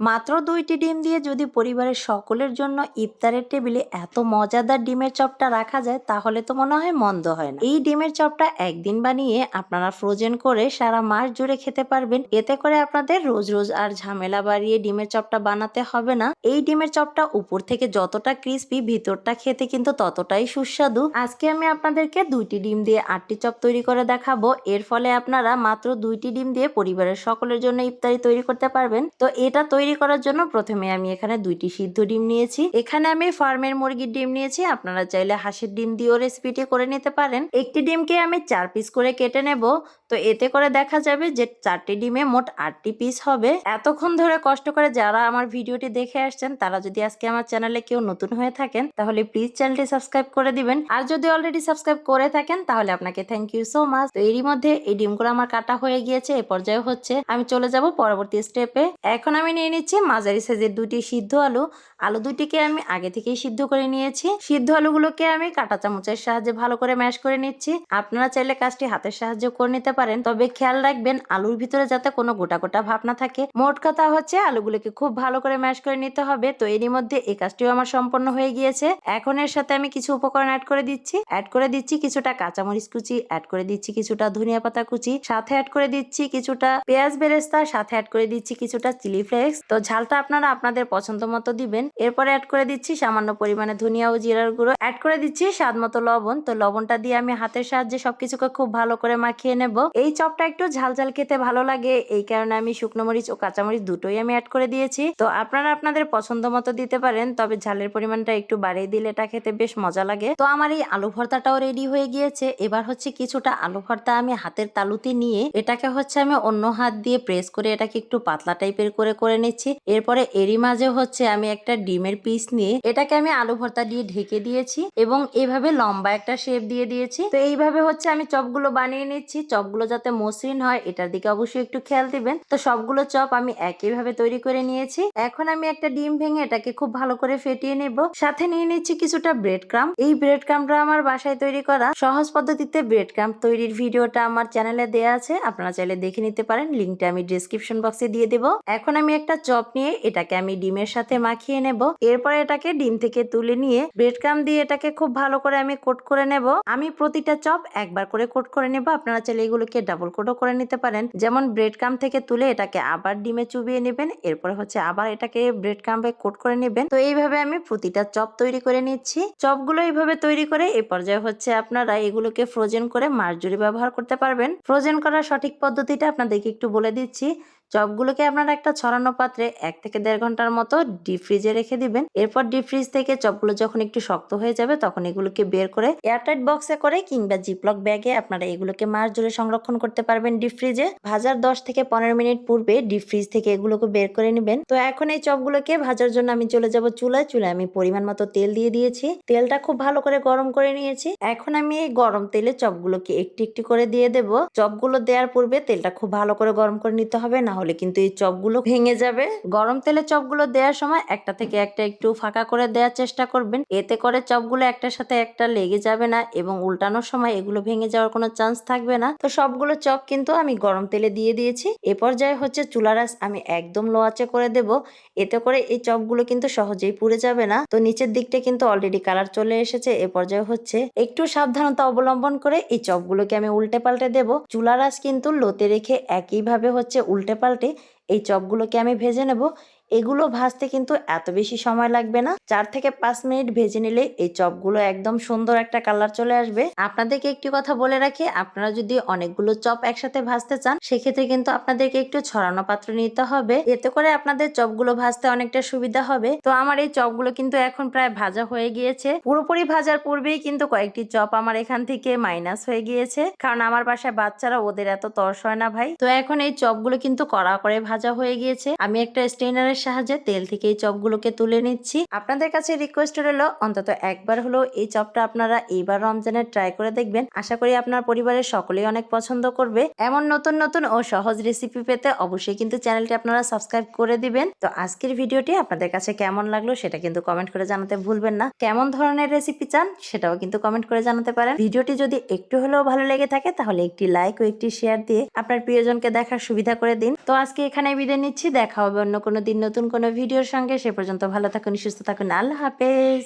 মাত্র দুইটি ডিম দিয়ে যদি পরিবারের সকলের জন্য ইফতারের টেবিলে এত মজাদার ডিমের চপটা রাখা যায়, তাহলে তো মনে হয় মন্দ হয় না। এই ডিমের চপটা একদিন বানিয়ে আপনারা ফ্রোজেন করে সারা মাস জুড়ে খেতে পারবেন। এতে করে আপনাদের রোজ রোজ আর ঝামেলা বাড়িয়ে ডিমের চপটা বানাতে হবে না। এই ডিমের চপটা উপর থেকে যতটা ক্রিস্পি ভিতরটা খেতে কিন্তু ততটাই সুস্বাদু। আজকে আমি আপনাদেরকে দুইটি ডিম দিয়ে আটটি চপ তৈরি করে দেখাবো। এর ফলে আপনারা মাত্র দুইটি ডিম দিয়ে পরিবারের সকলের জন্য ইফতারি তৈরি করতে পারবেন। তো এটা তৈরি করার জন্য প্রথমে আমি এখানে দুইটি সিদ্ধ ডিম নিয়েছি। এখানে আমি ফার্মের মুরগির ডিম নিয়েছি। আপনারা চাইলে হাঁসের ডিম দিয়েও রেসিপিটি করে নিতে পারেন। একটি ডিমকে আমি চার পিস করে কেটে নেব। তো এতে করে দেখা যাবে যে চারটি ডিমে মোট আটটি পিস হবে। এতক্ষণ ধরে কষ্ট করে যারা আমার ভিডিওটি দেখে আসছেন, তারা যদি আজকে আমার চ্যানেলে কেউ নতুন হয়ে থাকেন, তাহলে প্লিজ চ্যানেলটি সাবস্ক্রাইব করে দিবেন। আর যদি অলরেডি সাবস্ক্রাইব করে থাকেন, তাহলে আপনাকে থ্যাংক ইউ সো মাচ তো এরই মধ্যে এই ডিমগুলো আমার কাটা হয়ে গিয়েছে, এ পর্যায়ে হচ্ছে। আমি চলে যাব পরবর্তী স্টেপে এখন আমি নিয়ে নিচ্ছি মাঝারি সাইজের দুটি সিদ্ধ আলু। আলু দুটিকে আমি আগে থেকেই সিদ্ধ করে নিয়েছি। সিদ্ধ আলুগুলোকে আমি কাঁটা চামচের সাহায্যে ভালো করে ম্যাশ করে নিচ্ছি। আপনারা চাইলে কাজটি হাতের সাহায্যে করে নিতে পারেন। তবে খেয়াল রাখবেন, আলুর ভিতরে যাতে কোনো গোটা গোটা ভাব না থাকে। মোট কথা হচ্ছে, আলুগুলোকে খুব ভালো করে ম্যাশ করে নিতে হবে। তো এরই মধ্যে এই কাজটিও আমার সম্পন্ন হয়ে গিয়েছে। এখন এর সাথে আমি কিছু উপকরণ অ্যাড করে দিচ্ছি। অ্যাড করে দিচ্ছি কিছুটা কাঁচামরিচ কুচি অ্যাড করে দিচ্ছি কিছুটা ধনিয়া পাতা কুচি, সাথে অ্যাড করে দিচ্ছি কিছুটা পেঁয়াজ বেরেস্তা, সাথে অ্যাড করে দিচ্ছি কিছুটা চিলি ফ্লেক্স তো ঝালটা আপনারা আপনাদের পছন্দ মতো দিবেন। এরপরে অ্যাড করে দিচ্ছি সামান্য পরিমাণে ধনিয়া ও জিরার গুঁড়ো। অ্যাড করে দিচ্ছি স্বাদ মতো লবণ। তো লবণটা দিয়ে আমি হাতের সাহায্যে সবকিছুকে খুব ভালো করে মাখিয়ে নেব। এই চপটা একটু ঝাল ঝাল খেতে ভালো লাগে। এই কারণে আমি শুকনো মরিচ ও কাঁচামরিচ দুটোই আমি অ্যাড করে দিয়েছি। তো আপনারা আপনাদের পছন্দ মতো দিতে পারেন, তবে ঝালের পরিমাণটা একটু বাড়িয়ে দিলে এটা খেতে বেশ মজা লাগে। তো আমার এই আলু ভর্তাটাও রেডি হয়ে গিয়েছে। এবার হচ্ছে কিছুটা আলু ভর্তা আমি হাতের তালুতে নিয়ে এটাকে হচ্ছে আমি অন্য হাত দিয়ে প্রেস করে এটাকে একটু পাতলা টাইপের করে করে নিচ্ছি। এরপরে এরই মাঝে হচ্ছে আমি একটা ডিমের পিস নিয়ে এটাকে আমি আলু ভর্তা দিয়ে ঢেকে দিয়েছি এবং এইভাবে লম্বা একটা শেপ দিয়ে দিয়েছি। তো এইভাবে হচ্ছে আমি চপগুলো বানিয়ে নিচ্ছি। চপগুলো যাতে মসৃণ হয়, এটার দিকে অবশ্যই একটু খেয়াল দিবেন। তো সবগুলো চপ আমি একইভাবে তৈরি করে নিয়েছি। এখন আমি একটা ডিম ভেঙে এটাকে খুব ভালো করে ফেটিয়ে নেব। সাথে নিয়ে নিচ্ছি কিছুটা ব্রেড ক্রাম এই ব্রেড ক্রামটা আমার বাসায় তৈরি করা সহজ পদ্ধতিতে ব্রেড ক্রাম তৈরির ভিডিওটা আমার চ্যানেলে দেওয়া আছে। আপনারা চাইলে দেখে নিতে পারেন। লিঙ্কটা আমি ডিসক্রিপশন বক্সে দিয়ে দেবো। এখন আমি একটা চপ নিয়ে এটাকে আমি ডিমের সাথে মাখিয়ে নেব। এরপরে এটাকে ডিম থেকে তুলে নিয়ে ব্রেড ক্রাম দিয়ে এটাকে খুব ভালো করে আমি কোট করে নেব। আমি প্রতিটা চপ একবার করে কোট করে নেব। আপনারা চাইলে এগুলোকে ডাবল কোটও করে নিতে পারেন। যেমন ব্রেড ক্রাম থেকে তুলে এটাকে আবার ডিমে চুবিয়ে নেবেন। এরপরে হচ্ছে আবার এটাকে ব্রেড ক্রামে কোট করে নেবেন। তো এইভাবে আমি প্রতিটা চপ তৈরি করে নিচ্ছি। চপগুলো এইভাবে তৈরি করে এই পর্যায়ে হচ্ছে আপনারা এগুলোকে ফ্রোজেন করে মার্জুরি ব্যবহার করতে পারবেন। ফ্রোজেন করার সঠিক পদ্ধতিটা আপনাদেরকে একটু বলে দিচ্ছি। চপগুলোকে আপনারা একটা ছড়ানো পাত্রে এক থেকে দেড় ঘণ্টার মতো ডিপ ফ্রিজে রেখে দিবেন। এরপর ডিপ ফ্রিজ থেকে চপগুলো যখন একটু শক্ত হয়ে যাবে, তখন এগুলোকে বের করে এয়ারটাইট বক্সে করে কিংবা জিপলক ব্যাগে আপনারা এগুলোকে মাস জুড়ে সংরক্ষণ করতে পারবেন ডিপ ফ্রিজে ভাজার দশ থেকে পনেরো মিনিট পূর্বে ডিপ ফ্রিজ থেকে এগুলোকে বের করে নেবেন। তো এখন এই চপগুলোকে ভাজার জন্য আমি চলে যাব চুলায়। চুলায় আমি পরিমাণ মতো তেল দিয়ে দিয়েছি। তেলটা খুব ভালো করে গরম করে নিয়েছি। এখন আমি এই গরম তেলে চপগুলোকে একটু একটি করে দিয়ে দেব। চপগুলো দেওয়ার পূর্বে তেলটা খুব ভালো করে গরম করে নিতে হবে, না হলে কিন্তু এই চপগুলো ভেঙে যাবে। গরম তেলে চপগুলো দেওয়ার সময় একটা থেকে একটা একটু ফাঁকা করে দেওয়ার চেষ্টা করবেন। এতে করে চপগুলো একটার সাথে একটা লেগে যাবে না এবং উল্টানোর সময় এগুলো ভেঙে যাওয়ার কোনো চান্স থাকবে না। তো সবগুলো চপ কিন্তু আমি গরম তেলে দিয়ে দিয়েছি। এ পর্যায়ে হচ্ছে চুলারাস আমি একদম লো আঁচে করে দেব। এতে করে এই চপগুলো কিন্তু সহজেই পুড়ে যাবে না। তো নিচের দিকটা কিন্তু অলরেডি কালার চলে এসেছে। এ পর্যায়ে হচ্ছে একটু সাবধানতা অবলম্বন করে এই চপগুলোকে আমি উল্টে পাল্টে দেব। চুলারাস কিন্তু লোতে রেখে একইভাবে হচ্ছে উল্টে পাল্টে এই চপগুলোকে আমি ভেজে নেব এগুলো ভাজতে কিন্তু এত বেশি সময় লাগবে না। চার থেকে পাঁচ মিনিট ভেজে নিলে এই চপগুলো একদম সুন্দর একটা কালার চলে আসবে। আপনাদেরকে একটি কথা বলে রাখি, আপনারা যদি অনেকগুলো চপ একসাথে ভাজতে চান, সেক্ষেত্রে কিন্তু আপনাদেরকে একটু ছড়ানো পাত্র নিতে হবে। এতে করে আপনাদের চপগুলো ভাজতে অনেকটা সুবিধা হবে। তো আমার এই চপগুলো কিন্তু এখন প্রায় ভাজা হয়ে গিয়েছে। পুরোপুরি ভাজার পূর্বেই কিন্তু কয়েকটি চপ আমার এখান থেকে মাইনাস হয়ে গিয়েছে। কারণ আমার বাসায় বাচ্চারা, ওদের এত তর্স হয় না ভাই। তো এখন এই চপগুলো কিন্তু কড়া করে ভাজা হয়ে গিয়েছে। আমি একটা স্টেনারের সাহায্যে তেল থেকে এই চপগুলোকে তুলে নিচ্ছি। আপনাদের কাছে রিকোয়েস্ট রইল, অন্তত একবার হলো এই চপটা আপনারা এইবার রমজানে ট্রাই করে দেখবেন। আশা করি আপনার পরিবারের সকলেই অনেক পছন্দ করবে। এমন নতুন নতুন ও সহজ রেসিপি পেতে অবশ্যই কিন্তু চ্যানেলটি আপনারা সাবস্ক্রাইব করে দিবেন। তো আজকের ভিডিওটি আপনাদের কাছে কেমন লাগল সেটা কিন্তু কমেন্ট করে জানাতে ভুলবেন না। কেমন ধরনের রেসিপি চান সেটাও কিন্তু কমেন্ট করে জানাতে পারেন। ভিডিওটি যদি একটু হলেও ভালো লেগে থাকে তাহলে একটি লাইক ও একটি শেয়ার দিয়ে আপনার প্রিয়জনকে দেখার সুবিধা করে দিন। তো আজকে এখানে বিদায় নিচ্ছি। দেখা হবে অন্য কোনো দিন নতুন কোনো ভিডিওর সঙ্গে সে পর্যন্ত ভালো থাকুন সুস্থ থাকুন। আল্লাহ হাফেজ।